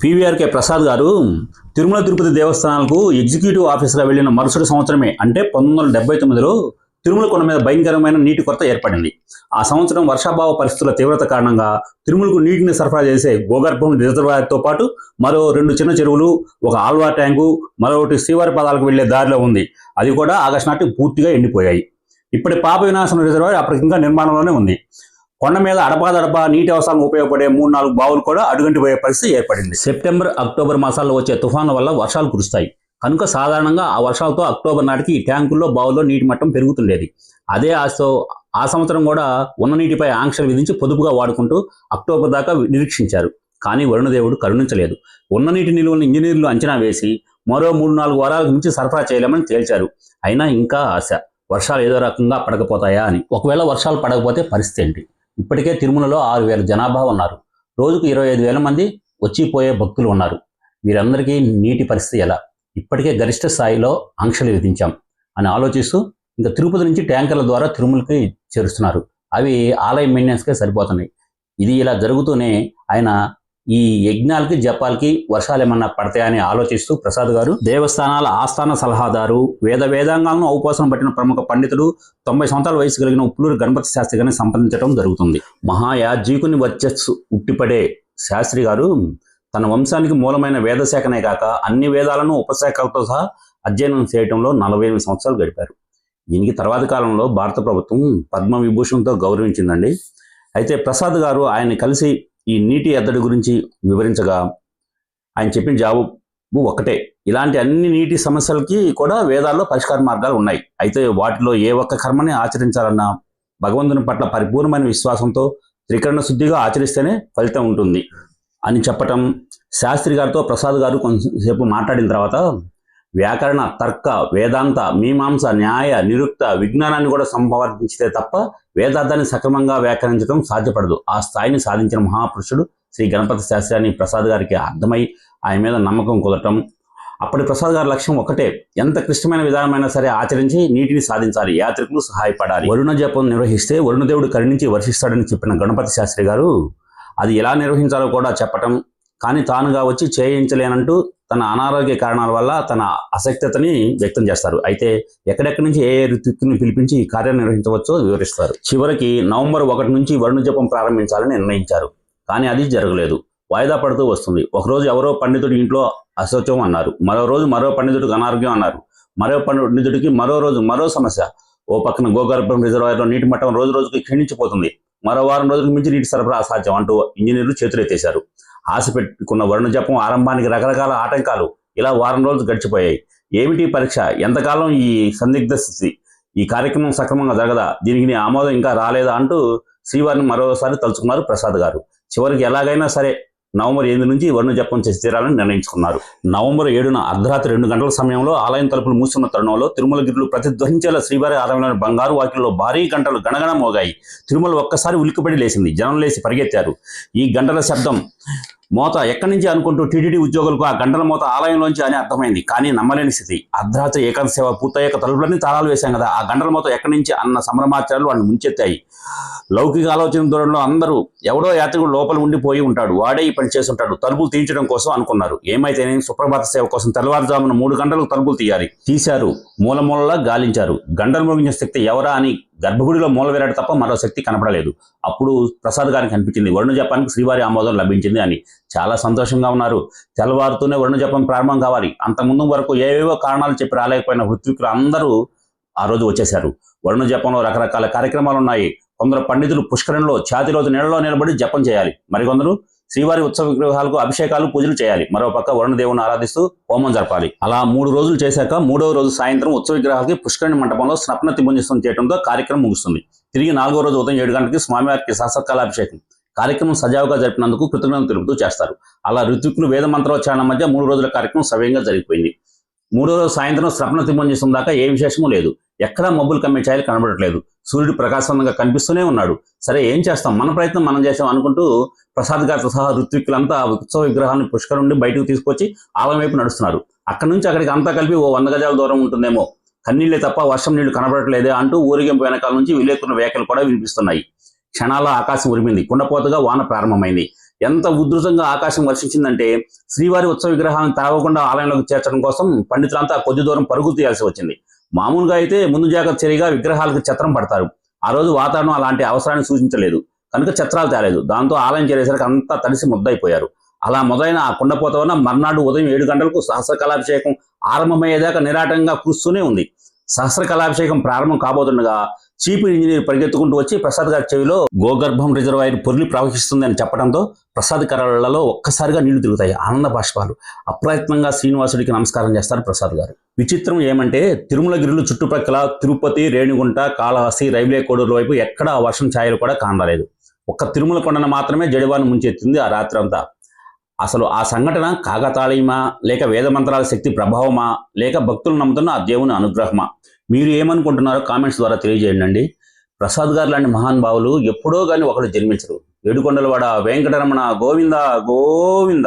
PVRK Prasad గారు Tirumala Tirupati దేవస్థానాలకు executive ఆఫీసర్గా వెళ్ళిన మరుసటి సంవత్సరమే అంటే పంతొమ్మిది వందల డెబ్బై తొమ్మిదిలో తిరుమల కొండ మీద భయంకరమైన నీటి కొరత ఏర్పడింది. ఆ సంవత్సరం వర్షాభావ పరిస్థితుల తీవ్రత కారణంగా తిరుమలకు నీటిని సరఫరా చేసే గోగర్భం రిజర్వాయర్తో పాటు మరో రెండు చిన్న చెరువులు ఒక ఆల్వా ట్యాంకు మరొకటి శ్రీవారి పాదాలకు వెళ్ళే దారిలో ఉంది. అది కూడా ఆగస్టు నాటికి పూర్తిగా ఎండిపోయాయి. ఇప్పటి పాప వినాశన రిజర్వాయర్ అప్పటికింకా నిర్మాణంలోనే ఉంది. కొండ మీద అడపాదడపా నీటి అవసరం ఉపయోగపడే మూడు నాలుగు బావులు కూడా అడుగంటిపోయే పరిస్థితి ఏర్పడింది. సెప్టెంబర్ అక్టోబర్ మాసాల్లో వచ్చే తుఫాన్ల వల్ల వర్షాలు కురుస్తాయి. కనుక సాధారణంగా ఆ వర్షాలతో అక్టోబర్ నాటికి ట్యాంకుల్లో బావుల్లో నీటి మట్టం పెరుగుతుండేది. అదే ఆశతో ఆ సంవత్సరం కూడా ఉన్న నీటిపై ఆంక్షలు విధించి పొదుపుగా వాడుకుంటూ అక్టోబర్ దాకా నిరీక్షించారు. కానీ వరుణదేవుడు కరుణించలేదు. ఉన్న నీటి నిల్వలను ఇంజనీర్లు అంచనా వేసి మరో మూడు నాలుగు వారాలకు మించి సరఫరా చేయలేమని తేల్చారు. అయినా ఇంకా ఆశ. వర్షాలు ఏదో రకంగా పడకపోతాయా అని. ఒకవేళ వర్షాలు పడకపోతే పరిస్థితి ఏంటి? ఇప్పటికే తిరుమలలో ఆరు వేల జనాభా ఉన్నారు. రోజుకు ఇరవై ఐదు వేల మంది వచ్చిపోయే భక్తులు ఉన్నారు. వీరందరికీ నీటి పరిస్థితి ఎలా? ఇప్పటికే గరిష్ట స్థాయిలో ఆంక్షలు విధించాం అని ఆలోచిస్తూ ఇంకా తిరుపతి నుంచి ట్యాంకర్ల ద్వారా తిరుమలకి చేరుస్తున్నారు. అవి ఆలయ మెయింటెనెన్స్కే సరిపోతున్నాయి. ఇది ఇలా జరుగుతూనే ఆయన ఈ యజ్ఞాలకి జపాలకి వర్షాలు ఏమన్నా పడతాయని ఆలోచిస్తూ ప్రసాద్ గారు దేవస్థానాల ఆస్థాన సలహాదారు వేద వేదాంగాలను ఔపాసన పట్టిన ప్రముఖ పండితుడు తొంభై సంవత్సరాల వయసు కలిగిన ఉప్పులూరు గణపతి శాస్త్రి గారిని సంప్రదించడం జరుగుతుంది. మహాయాజీకుని వర్చస్సు ఉట్టిపడే శాస్త్రి గారు తన వంశానికి మూలమైన వేదశాఖనే కాక అన్ని వేదాలను ఉపశాఖలతో సహా అధ్యయనం చేయడంలో నలభై ఎనిమిది సంవత్సరాలు గడిపారు. దీనికి తర్వాత కాలంలో భారత ప్రభుత్వం పద్మ విభూషణ్తో గౌరవించిందండి. అయితే ప్రసాద్ గారు ఆయన్ని కలిసి ఈ నీటి ఎద్దడి గురించి వివరించగా ఆయన చెప్పిన జవాబు ఒక్కటే. ఇలాంటి అన్ని నీటి సమస్యలకి కూడా వేదాల్లో పరిష్కార మార్గాలు ఉన్నాయి. అయితే వాటిలో ఏ ఒక్క కర్మని ఆచరించాలన్నా భగవంతుని పట్ల పరిపూర్ణమైన విశ్వాసంతో త్రికరణ శుద్ధిగా ఆచరిస్తేనే ఫలితం ఉంటుంది. అని చెప్పటం శాస్త్రి గారితో ప్రసాద్ గారు కొంచెంసేపు మాట్లాడిన తర్వాత వ్యాకరణ తర్క వేదాంత మీమాంస న్యాయ నిరుక్త విజ్ఞానాన్ని కూడా సంపాదించితే తప్ప వేదార్థాన్ని సక్రమంగా వ్యాకరించడం సాధ్యపడదు. ఆ స్థాయిని సాధించిన మహాపురుషుడు శ్రీ గణపతి శాస్త్రి అని ప్రసాద్ గారికి అర్థమై ఆయన మీద నమ్మకం కుదరటం. అప్పటి ప్రసాద్ గారి లక్ష్యం ఒకటే ఎంత క్లిష్టమైన విధానమైనా సరే ఆచరించి నీటిని సాధించాలి యాత్రికులు సహాయపడాలి. వరుణ జపం నిర్వహిస్తే వరుణదేవుడు కరుణించి వర్షిస్తాడని చెప్పిన గణపతి శాస్త్రి గారు అది ఎలా నిర్వహించాలో కూడా చెప్పటం. కానీ తానుగా వచ్చి చేయించలేనంటూ తన అనారోగ్య కారణాల వల్ల తన అసక్తతని వ్యక్తం చేస్తారు. అయితే ఎక్కడెక్కడి నుంచి ఏ ఋతుక్కుని పిలిపించి ఈ కార్యం నిర్వహించవచ్చో వివరిస్తారు. చివరికి నవంబర్ ఒకటి నుంచి వరుణ జపం ప్రారంభించాలని నిర్ణయించారు. కానీ అది జరగలేదు. వాయిదా పడుతూ వస్తుంది. ఒకరోజు ఎవరో పండితుడి ఇంట్లో అశౌచం అన్నారు. మరో రోజు మరో పండితుడికి అనారోగ్యం అన్నారు. మరో పండితుడికి మరో రోజు మరో సమస్య. ఓ పక్కన గోగర్భం రిజర్వాయర్లో నీటి మట్టం రోజు రోజుకి క్షీణించిపోతుంది మరో వారం రోజులకు మించి నీటి సరఫరా అసాధ్యం అంటూ ఇంజనీర్లు చేతులెత్తేశారు. ఆశ పెట్టుకున్న వరుణ జపం ఆరంభానికి రకరకాల ఆటంకాలు ఇలా వారం రోజులు గడిచిపోయాయి. ఏమిటి పరీక్ష? ఎంతకాలం ఈ సందిగ్ధ స్థితి? ఈ కార్యక్రమం సక్రమంగా జరగదా? దీనికి నీ ఆమోదం ఇంకా రాలేదా? అంటూ శ్రీవారిని మరోసారి తలుచుకున్నారు ప్రసాద్ గారు. చివరికి ఎలాగైనా సరే నవంబర్ ఎనిమిది నుంచి వర్ణ జపం చేసి తీరాలని నిర్ణయించుకున్నారు. నవంబర్ ఏడున అర్ధరాత్రి రెండు గంటల సమయంలో ఆలయం తలుపులు మూసుకున్న తరుణంలో తిరుమల గిరులు ప్రతిధ్వనించేలా శ్రీవారి ఆలయంలోని బంగారు వాకిల్లో భారీ గంటలు గణగణ మోగాయి. తిరుమల ఒక్కసారి ఉలిక్కిపడి లేచింది. జనం లేచి పరిగెత్తారు. ఈ గంటల శబ్దం మోత ఎక్కడి నుంచి అనుకుంటూ టీటీడీ ఉద్యోగులకు ఆ గంటల మోత ఆలయంలోంచి అని అర్థమైంది. కానీ నమ్మలేని స్థితి. అర్ధరాత్రి ఏకాంత సేవ పూర్తయ్యాక తలుపులన్నీ తాళాలు వేశాం కదా. ఆ గంటల మోత ఎక్కడి నుంచి అన్న సంభ్రమాచారాలు వాడిని ముంచెత్తాయి. లౌకిక ఆలోచన దూరంలో అందరూ ఎవడో యాత్రికుడు లోపల ఉండిపోయి ఉంటాడు. వాడే ఈ పని చేస్తుంటాడు. తలుపులు తీయించడం కోసం అనుకున్నారు. ఏమైతేనే సుప్రభాత సేవ కోసం తెల్లవారుజామున మూడు గంటలకు తలుపులు తీయాలి. తీశారు. మూల మూలలా గాలించారు. గంటలు మోగించిన శక్తి ఎవరా అని గర్భగుడిలో మూల వేరాడు తప్ప మరో శక్తి కనపడలేదు. అప్పుడు ప్రసాద్ గారికి అనిపించింది వరుణ జపానికి శ్రీవారి ఆమోదం లభించింది అని. చాలా సంతోషంగా ఉన్నారు. తెల్లవారుతూనే వరుణ జపం ప్రారంభం కావాలి. అంతకుముందు వరకు ఏవేవో కారణాలు చెప్పి రాలేకపోయిన హృత్వికులు అందరూ ఆ రోజు వచ్చేశారు. వరుణ జపంలో రకరకాల కార్యక్రమాలు ఉన్నాయి. కొందరు పండితులు పుష్కరంలో ఛాతిలోతు నీళ్ళలో నిలబడి జపం చేయాలి. మరికొందరు శ్రీవారి ఉత్సవ విగ్రహాలకు అభిషేకాలు పూజలు చేయాలి. మరో పక్క వరుణదేవుని ఆరాధిస్తూ హోమం జరపాలి. అలా మూడు రోజులు చేశాక మూడవ రోజు సాయంత్రం ఉత్సవ విగ్రహాలకి పుష్కరణి మంటపంలో స్నప్న తిబంజిస్తం చేయడంతో కార్యక్రమం ముగుస్తుంది. తిరిగి నాలుగో రోజు ఉదయం ఏడు గంటలకి స్వామివారికి సహసత్కాలాభిషేకం కార్యక్రమం సజావుగా జరిపినందుకు కృతజ్ఞతలు తెలుపుతూ చేస్తారు. అలా ఋతుక్కులు వేద మంత్రోచ్చారణ మధ్య మూడు రోజుల కార్యక్రమం సవ్యంగా జరిగిపోయింది. మూడో రోజు సాయంత్రం స్రపణ తిబంజిస్తం దాకా ఏ విశేషమూ లేదు. ఎక్కడా మబ్బులు కమ్మే ఛాయలు కనబడట్లేదు. సూర్యుడు ప్రకాశవంతంగా కనిపిస్తూనే ఉన్నాడు. సరే ఏం చేస్తాం? మన ప్రయత్నం మనం చేసాం అనుకుంటూ ప్రసాద్ గారితో సహా ఋత్విక్కులంతా ఉత్సవ విగ్రహాన్ని పుష్కరం నుండి బయటకు తీసుకొచ్చి ఆలయం వైపు నడుస్తున్నారు. అక్కడి నుంచి అక్కడికి అంతా కలిపి ఓ వంద గజాల దూరం ఉంటుందేమో. కన్నీళ్ళే తప్ప వర్షం నీళ్ళు కనబడట్లేదే అంటూ ఊరిగింపు వెనకాల నుంచి విలేకరుల వేకలు కూడా వినిపిస్తున్నాయి. క్షణాల ఆకాశం ఉరిమింది. కుండపోతగా వాన ప్రారంభమైంది. ఎంత ఉధృతంగా ఆకాశం వర్షించిందంటే శ్రీవారి ఉత్సవ విగ్రహాన్ని తాగకుండా ఆలయంలోకి చేర్చడం కోసం పండితులంతా కొద్ది దూరం పరుగు తీయాల్సి వచ్చింది. మామూలుగా అయితే ముందు జాగ్రత్త చర్యగా విగ్రహాలకు ఛత్రం పడతారు. ఆ రోజు వాతావరణం అలాంటి అవసరాన్ని సూచించలేదు. కనుక ఛత్రాలు తేలేదు. దాంతో ఆలయం చేరేసరికి అంతా తడిసి ముద్దయిపోయారు. అలా మొదలైన ఆ కుండపోత వలన మర్నాడు ఉదయం ఏడు గంటలకు సహస్ర కళాభిషేకం ఆరంభమయ్యేదాకా నిరాటంగా కూస్తూనే ఉంది. సహస్ర కళాభిషేకం ప్రారంభం కాబోతుండగా చీఫ్ ఇంజనీర్ పరిగెత్తుకుంటూ వచ్చి ప్రసాద్ గారి చెవిలో గోగర్భం రిజర్వాయర్ పొర్లి ప్రవహిస్తుందని చెప్పడంతో ప్రసాద్ కళలలో ఒక్కసారిగా నీళ్ళు తిరుగుతాయి. ఆనంద బాష్పాలు. అప్రయత్నంగా శ్రీనివాసుడికి నమస్కారం చేస్తారు ప్రసాద్ గారు. విచిత్రం ఏమంటే తిరుమలగిరిలు చుట్టుప్రక్కల తిరుపతి రేణిగుంట కాళహస్తి రైల్వే కోడూరు వైపు ఎక్కడా వర్షం ఛాయలు కూడా కానరాలేదు. ఒక్క తిరుమల కొండను మాత్రమే జడివాన్ని ముంచెత్తింది ఆ రాత్రి అంతా అసలు ఆ సంఘటన కాకతాళీయమా? లేక వేద మంత్రాల శక్తి ప్రభావమా? లేక భక్తులు నమ్ముతున్న ఆ దేవుని అనుగ్రహమా? మీరు ఏమనుకుంటున్నారో కామెంట్స్ ద్వారా తెలియజేయండి ప్రసాద్ గారు లాంటి మహానుభావులు ఎప్పుడో కానీ ఒకరు జన్మించరు. ఏడుకొండలవాడ వెంకటరమణ గోవింద గోవింద.